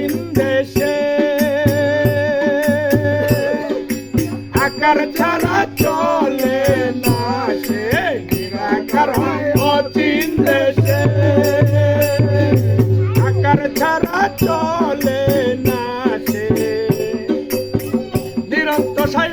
স্বাধীন দেশে। আকার ছাড়া চলে না সে নিরাকার হয় অচিন দেশে। আকার ছাড়া চলে না সে। নিরন্ত সায়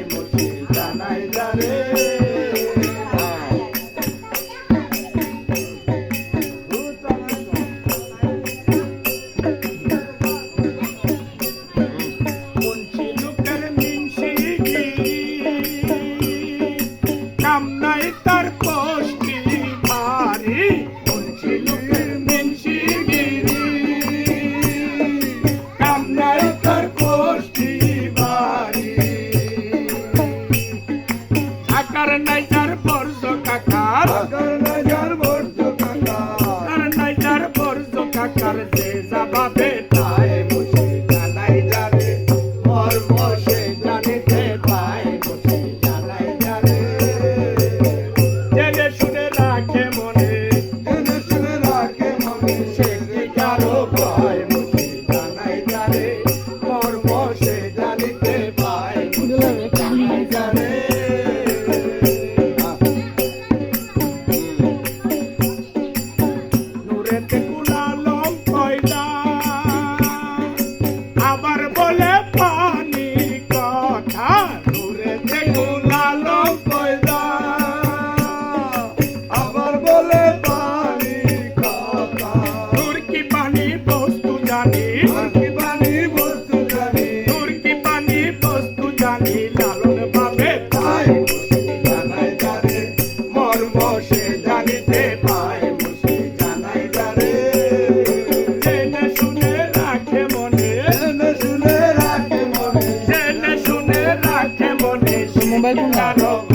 de mobile phone.